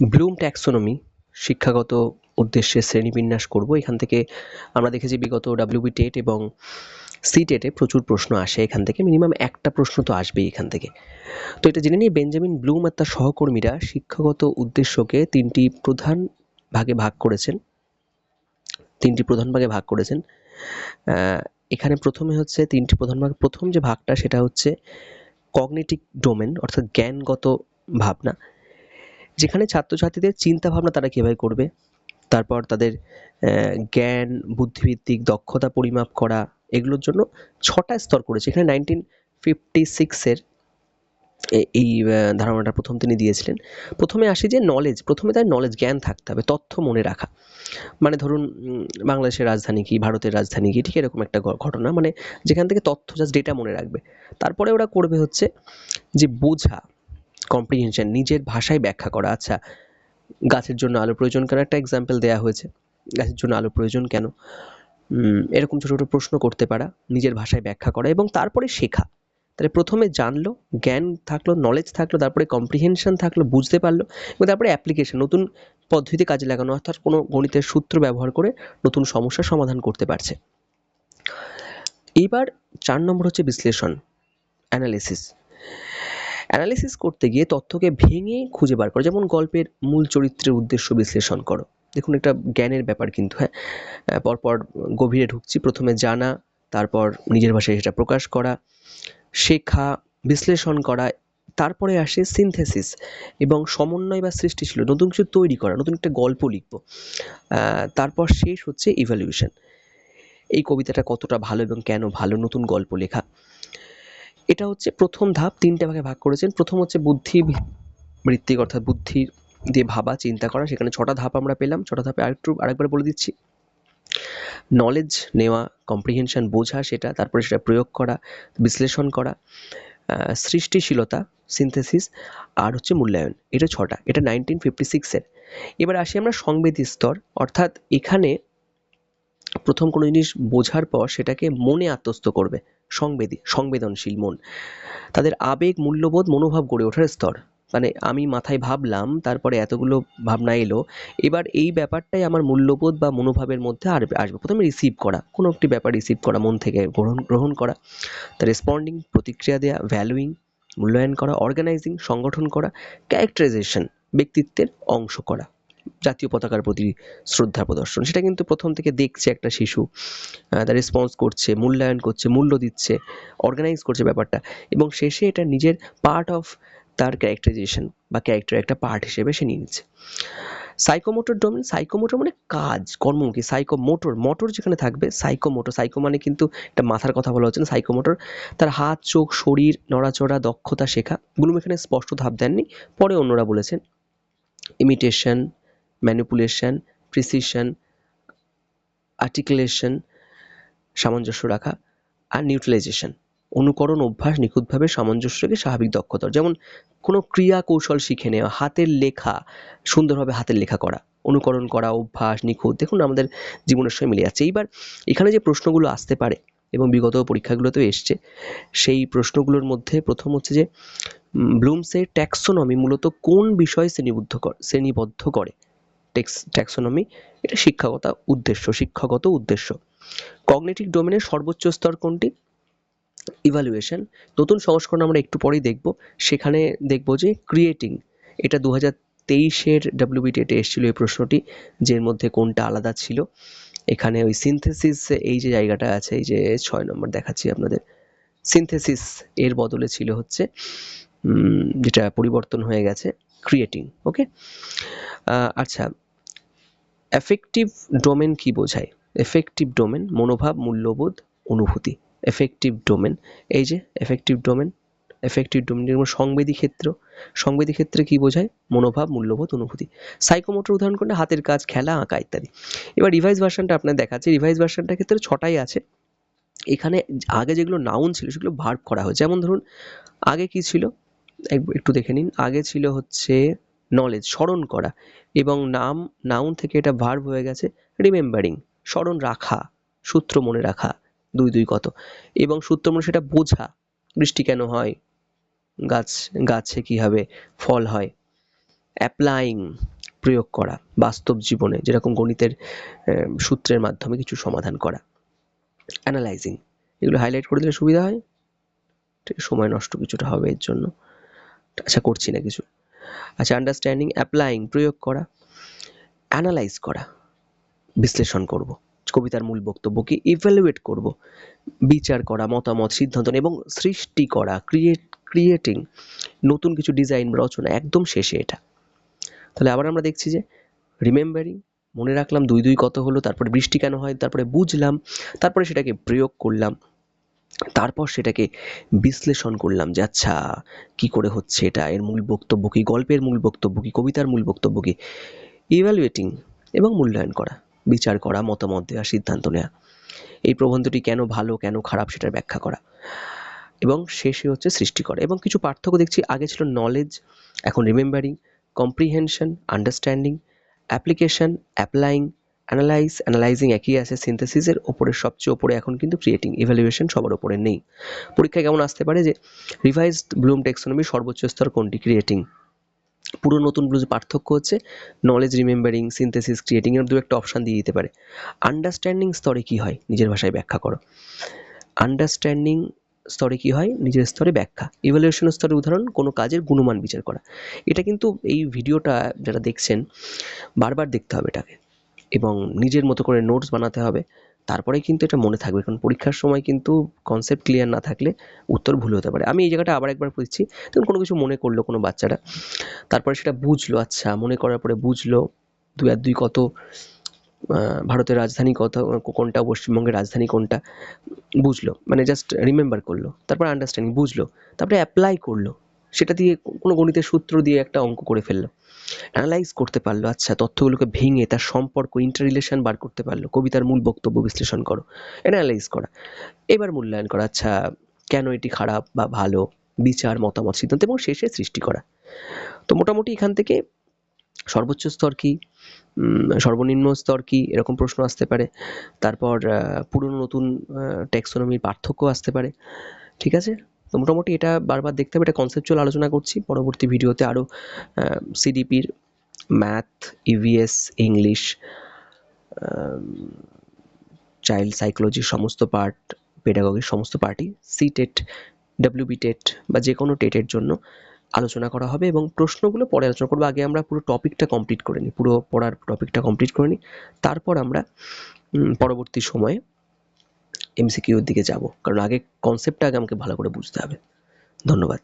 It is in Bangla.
ব্লুম ট্যাক্সোনমি, শিক্ষাগত উদ্দেশ্যে শ্রেণীবিন্যাস করব। এখান থেকে আমরা দেখেছি বিগত ডাব্লিউবি টেট এবং সি টেটে প্রচুর প্রশ্ন আসে এখান থেকে। মিনিমাম একটা প্রশ্ন তো আসবেই এখান থেকে। তো এটা জেনে নিয়ে বেঞ্জামিন ব্লুম আর তার সহকর্মীরা শিক্ষাগত উদ্দেশ্যকে তিনটি প্রধান ভাগে ভাগ করেছেন। তিনটি প্রধান ভাগে ভাগ করেছেন। এখানে প্রথমে হচ্ছে তিনটি প্রধান ভাগ। প্রথম যে ভাগটা সেটা হচ্ছে কগনেটিক ডোমেন অর্থাৎ জ্ঞানগত ভাবনা। যেখানে ছাত্রছাত্রীদের চিন্তা ভাবনা তারা কীভাবে করবে? তারপর তাদের জ্ঞান বুদ্ধিভিত্তিক দক্ষতা পরিমাপ করা, এগুলোর জন্য ছটা স্তর করেছে। এখানে নাইনটিন ফিফটি সিক্সের এই ধারণাটা প্রথম তিনি দিয়েছিলেন। প্রথমে আসি যে নলেজ প্রথমে তার নলেজ জ্ঞান থাকতে হবে, তথ্য মনে রাখা। মানে ধরুন বাংলাদেশের রাজধানী কি, ভারতের রাজধানী কি, ঠিক এরকম একটা ঘটনা। মানে যেখান থেকে তথ্য জাস্ট ডেটা মনে রাখবে। তারপরে ওরা করবে হচ্ছে যে বোঝা। কম্প্রিহেনশন নিজের ভাষায় ব্যাখ্যা করা। আচ্ছা গাছের জন্য আলো প্রয়োজন কেন? একটা এক্সাম্পল দেওয়া হয়েছে। গাছের জন্য আলো প্রয়োজন কেন? এরকম ছোটো ছোটো প্রশ্ন করতে পারা, নিজের ভাষায় ব্যাখ্যা করা এবং তারপরে শেখা। তাহলে প্রথমে জানলো, জ্ঞান থাকল নলেজ থাকল, তারপরে কম্প্রিহেনশন থাকল, বুঝতে পারল এবং তারপরে অ্যাপ্লিকেশন নতুন পদ্ধতিতে কাজে লাগানো, অর্থাৎ কোনো গণিতের সূত্র ব্যবহার করে নতুন সমস্যার সমাধান করতে পারছে। এইবার চার নম্বর হচ্ছে বিশ্লেষণ অ্যানালিসিস অ্যানালিসিস করতে গিয়ে তথ্যকে ভেঙে খুঁজে বার করো। যেমন গল্পের মূল চরিত্রের উদ্দেশ্য বিশ্লেষণ করো। দেখুন একটা জ্ঞানের ব্যাপার কিন্তু হ্যাঁ? পরপর গভীরে ঢুকছি, প্রথমে জানা, তারপর নিজের ভাষায় সেটা প্রকাশ করা, শেখা, বিশ্লেষণ করা, তারপরে আসে সিনথেসিস এবং সমন্বয় বা সৃষ্টি ছিল, নতুন কিছু তৈরি করা, নতুন একটা গল্প লিখব। তারপর শেষ হচ্ছে ইভ্যালুয়েশন এই কবিতাটা কতটা ভালো এবং কেন ভালো নতুন গল্প লেখা। এটা হচ্ছে প্রথম ধাপ, তিনটে ভাগে ভাগ করেছেন। প্রথম হচ্ছে বুদ্ধি বৃত্তিক অর্থাৎ বুদ্ধি দিয়ে ভাবা, চিন্তা করা। সেখানে ছটা ধাপ আমরা পেলাম। ছটা ধাপে আরেকটু, আরেকবার বলে দিচ্ছি। নলেজ নেওয়া কম্প্রিহেনশন বোঝা সেটা, তারপরে সেটা প্রয়োগ করা, বিশ্লেষণ করা সৃষ্টিশীলতা সিনথেসিস আর হচ্ছে মূল্যায়ন। এটা ছটা। এটা নাইনটিন ফিফটি সিক্সের এবার আসি আমরা সংবেদী স্তর। অর্থাৎ এখানে প্রথম কোনো জিনিস বোঝার পর সেটাকে মনে আত্মস্থ করবে, সংবেদী, সংবেদনশীল মন। তাদের আবেগ, মূল্যবোধ, মনোভাব গড়ে ওঠার স্তর। মানে আমি মাথায় ভাবলাম, তারপরে এতগুলো ভাবনা এলো, এবার এই ব্যাপারটাই আমার মূল্যবোধ বা মনোভাবের মধ্যে আর আসবে। প্রথমে রিসিভ করা, কোনো একটি ব্যাপার রিসিভ করা, মন থেকে গ্রহণ গ্রহণ করা। তা রেসপন্ডিং প্রতিক্রিয়া দেওয়া ভ্যালুইং মূল্যায়ন করা অর্গানাইজিং সংগঠন করা ক্যারেক্টারাইজেশন ব্যক্তিত্বের অংশ করা। জাতীয় পতাকার প্রতি শ্রদ্ধা প্রদর্শন। সেটা কিন্তু প্রথম থেকে দেখছে একটা শিশু। তার রেসপন্স করছে, মূল্যায়ন করছে, মূল্য দিচ্ছে অর্গানাইজ করছে ব্যাপারটা। এবং শেষে এটা নিজের পার্ট অফ তার ক্যারেক্টারাইজেশন বা ক্যারেক্টার একটা পার্ট হিসেবে সে নিয়ে নিচ্ছে। সাইকোমোটর ডোমেন সাইকোমোটর মানে কাজ, কর্মমুখী। সাইকোমোটর মোটর যেখানে থাকবে সাইকোমোটর সাইকো মানে কিন্তু একটা মাথার কথা বলা হচ্ছে না সাইকোমোটর তার হাত, চোখ, শরীর, নড়াচড়া, দক্ষতা শেখা। এগুলো এখানে স্পষ্ট ধাপ দেননি, পরে অন্যরা বলেছেন। ইমিটেশন ম্যানিপুলেশন প্রিসিশন আর্টিকুলেশন সামঞ্জস্য রাখা আর নিউট্রালাইজেশন অনুকরণ অভ্যাস নিখুঁতভাবে সামঞ্জস্য রেখে স্বাভাবিক দক্ষতা যেমন কোনো ক্রিয়া কৌশল শিখে নেওয়া, হাতের লেখা, সুন্দরভাবে হাতের লেখা করা, অনুকরণ করা, অভ্যাস নিখুঁত। দেখুন, আমাদের জীবনের সঙ্গে মিলে যাচ্ছে। এইবার এখানে যে প্রশ্নগুলো আসতে পারে এবং বিগত পরীক্ষাগুলোতেও এসছে, সেই প্রশ্নগুলোর মধ্যে প্রথম হচ্ছে যে ব্লুমসের ট্যাক্সোনমি মূলত কোন বিষয় শ্রেণীবদ্ধ শ্রেণীবদ্ধ করে? ট্যাক্সোনমি এটা শিক্ষাগত উদ্দেশ্য শিক্ষাগত উদ্দেশ্য। কগনিটিভ ডোমেনের সর্বোচ্চ স্তর কোনটি? ইভালুয়েশন নতুন সংস্করণ আমরা একটু পরেই দেখব। সেখানে দেখব যে ক্রিয়েটিং এটা দু হাজার তেইশের ডাব্লিউবিটিতে এসেছিল এই প্রশ্নটি, যের মধ্যে কোনটা আলাদা ছিল। এখানে ওই সিনথেসিস এই যে জায়গাটা আছে, এই যে ছয় নম্বর দেখাচ্ছি আপনাদের। সিনথেসিস এর বদলে ছিল হচ্ছে যেটা পরিবর্তন হয়ে গেছে ক্রিয়েটিং ওকে আচ্ছা এফেক্টিভ ডোমেন কি বোঝায়? এফেক্টিভ ডোমেন মনোভাব, মূল্যবোধ, অনুভূতি। এফেক্টিভ ডোমেন এই যে এফেক্টিভ ডোমেন এফেক্টিভ ডোমেন যেমন সংবেদী ক্ষেত্র। সংবেদী ক্ষেত্রে কি বোঝায়? মনোভাব, মূল্যবোধ, অনুভূতি। সাইকোমোটর উদাহরণ করলে হাতের কাজ, খেলা, আঁকা ইত্যাদি। এবার রিভাইজ ভার্সনটা আপনার দেখাচ্ছে। রিভাইজ ভার্সনটার ক্ষেত্রে ছটাই আছে। এখানে আগে যেগুলো নাউন ছিল সেগুলো ভার্ব করা হয়েছে যেমন ধরুন, আগে কি ছিল? এক- একটু দেখে নিন। আগে ছিল হচ্ছে নলেজ স্মরণ করা। এবং নাম নাউন থেকে এটা ভার্ব হয়ে গেছে রিমেম্বারিং স্মরণ রাখা, সূত্র মনে রাখা, দুই দুই কত। এবং সূত্র মনে সেটা বোঝা, বৃষ্টি কেন হয়, গাছ, গাছে কি হবে, ফল হয় অ্যাপ্লাইং প্রয়োগ করা, বাস্তব জীবনে, যেরকম গণিতের সূত্রের মাধ্যমে কিছু সমাধান করা। অ্যানালাইজিং এগুলো হাইলাইট করে দিলে সুবিধা হয়, ঠিক, সময় নষ্ট কিছুটা হবে এর জন্য। আশা করছি না কিছু। আচ্ছা আন্ডারস্ট্যান্ডিং অ্যাপ্লাইং প্রয়োগ করা অ্যানালাইজ করা, বিশ্লেষণ করব, কবিতার মূল বক্তব্যকে ইভ্যালুয়েট করব, বিচার করা, মতামত, সিদ্ধান্ত এবং সৃষ্টি করা ক্রিয়েট ক্রিয়েটিং নতুন কিছু ডিজাইন রচনা, একদম শেষে এটা। তাহলে আবার আমরা দেখছি যে রিমেম্বারিং মনে রাখলাম দুই দুই কত হলো, তারপরে বৃষ্টি কেন হয়, তারপরে বুঝলাম, তারপরে সেটাকে প্রয়োগ করলাম তারপর সেটাকে বিশ্লেষণ করলাম যে আচ্ছা কি করে হচ্ছে এটা? এর মূল বক্তব্য কি? গল্পের মূল বক্তব্য কি? কবিতার মূল বক্তব্য কি? ইভ্যালুয়েটিং এবং মূল্যায়ন করা, বিচার করা, মতামত দেওয়া সিদ্ধান্ত নেওয়া এই প্রবন্ধটি কেন ভালো, কেন খারাপ সেটার ব্যাখ্যা করা। এবং শেষে হচ্ছে সৃষ্টি করা। এবং কিছু পার্থক্য দেখছি, আগে ছিল নলেজ এখন remembering comprehension understanding application applying analyse analysing একই আছে সিনথেসিসের ওপরে সবচেয়ে ওপরে এখন কিন্তু ক্রিয়েটিং ইভ্যালুয়েশন সবার ওপরে নেই। পরীক্ষায় কেমন আসতে পারে যে রিভাইজড ব্লুম টেক্সোনমি সর্বোচ্চ স্তর কোনটি? ক্রিয়েটিং পুরো নতুন ব্লুজ পার্থক্য হচ্ছে নলেজ রিমেম্বারিং সিনথেসিস ক্রিয়েটিং এর দু একটা অপশান দিয়ে দিতে পারে। আন্ডারস্ট্যান্ডিং স্তরে কি হয়? নিজের ভাষায় ব্যাখ্যা করো। আন্ডারস্ট্যান্ডিং স্তরে কি হয়? নিজের স্তরে ব্যাখ্যা। ইভ্যালুয়েশন স্তরে উদাহরণ, কোনো কাজের গুণমান বিচার করা। এটা কিন্তু এই ভিডিওটা যারা দেখছেন, বারবার দেখতে হবে এটাকে। এবং নিজের মতো করে নোটস বানাতে হবে। তারপরে কিন্তু এটা মনে থাকবে। কারণ পরীক্ষার সময় কিন্তু কনসেপ্ট ক্লিয়ার না থাকলে উত্তর ভুল হতে পারে। আমি এই জায়গাটা আবার একবার দিচ্ছি তখন কোনো কিছু মনে করল কোনো বাচ্চারা। তারপরে সেটা বুঝলো আচ্ছা মনে করার পরে বুঝলো দুই আর দুই কত ভারতের রাজধানী কত, কোনটা, পশ্চিমবঙ্গের রাজধানী কোনটা? বুঝলো। মানে জাস্ট রিমেম্বার করল। তারপর আন্ডারস্ট্যান্ডিং বুঝলো। তারপরে অ্যাপ্লাই করল। সেটা দিয়ে কোনো গণিতের সূত্র দিয়ে একটা অঙ্ক করে ফেলল। অ্যানালাইজ করতে পারল আচ্ছা তথ্যগুলোকে ভেঙে তার সম্পর্ক ইন্টার রিলেশন বার করতে পারল। কবিতার মূল বক্তব্য বিশ্লেষণ করো অ্যানালাইজ করা। এবার মূল্যায়ন করা আচ্ছা কেন এটি খারাপ বা ভালো? বিচার, মতামত, সিদ্ধান্ত এবং শেষে সৃষ্টি করা। তো মোটামুটি এখান থেকে সর্বোচ্চ স্তর কি? সর্বনিম্ন স্তর কি? এরকম প্রশ্ন আসতে পারে। তারপর পুরনো নতুন টেক্সোনমির পার্থক্য আসতে পারে। ঠিক আছে? তো মোটামুটি এটা বারবার দেখতে হবে, এটা কনসেপচুয়াল আলোচনা করছি। পরবর্তী ভিডিওতে আরও সিডিপির ম্যাথ ইভিএস ইংলিশ চাইল্ড সাইকোলজির সমস্ত পার্ট পেডাগগির সমস্ত পার্টি সি টেট ডাব্লিউবি টেট বা যে কোনো টেটের জন্য আলোচনা করা হবে এবং প্রশ্নগুলো পরে আলোচনা করব। আগে আমরা পুরো টপিকটা কমপ্লিট করে নিই, পুরো পড়ার টপিকটা কমপ্লিট করে নিই। তারপর আমরা পরবর্তী সময়ে এমসিকিউর দিকে যাব। কারণ আগে কনসেপ্টটা আগে আমাকে ভালো করে বুঝতে হবে। ধন্যবাদ।